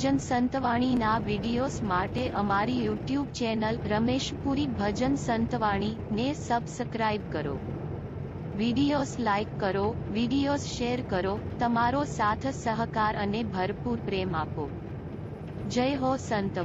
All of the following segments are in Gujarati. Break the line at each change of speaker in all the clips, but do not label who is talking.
ભજન સંતવાણીના વિડીયોઝ માટે અમારી યુટ્યુબ ચેનલ રમેશપુરી ભજન સંતવાણીને સબસ્ક્રાઇબ કરો. વિડીયોઝ લાઇક કરો, વિડીયોઝ શેર કરો, તમારો સાથ, સહકાર અને ભરપૂર પ્રેમ આપો. જય હો સંત.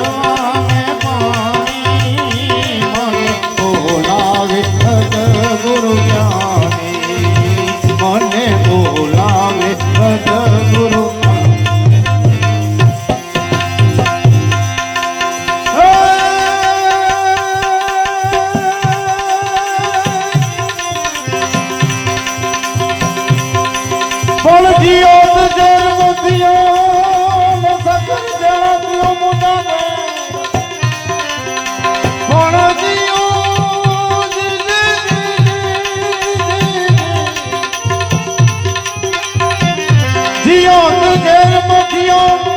દિયો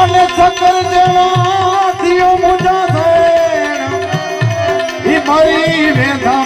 અને સકર જણા દિયો મુજા થે ઈ મારી વેધા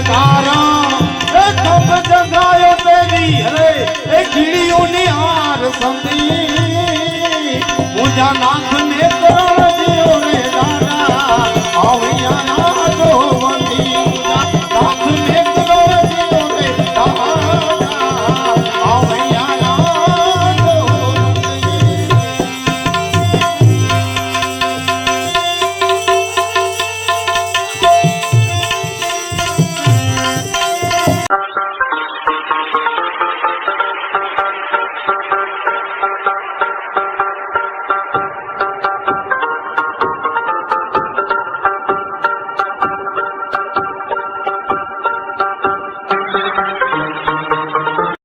કારણ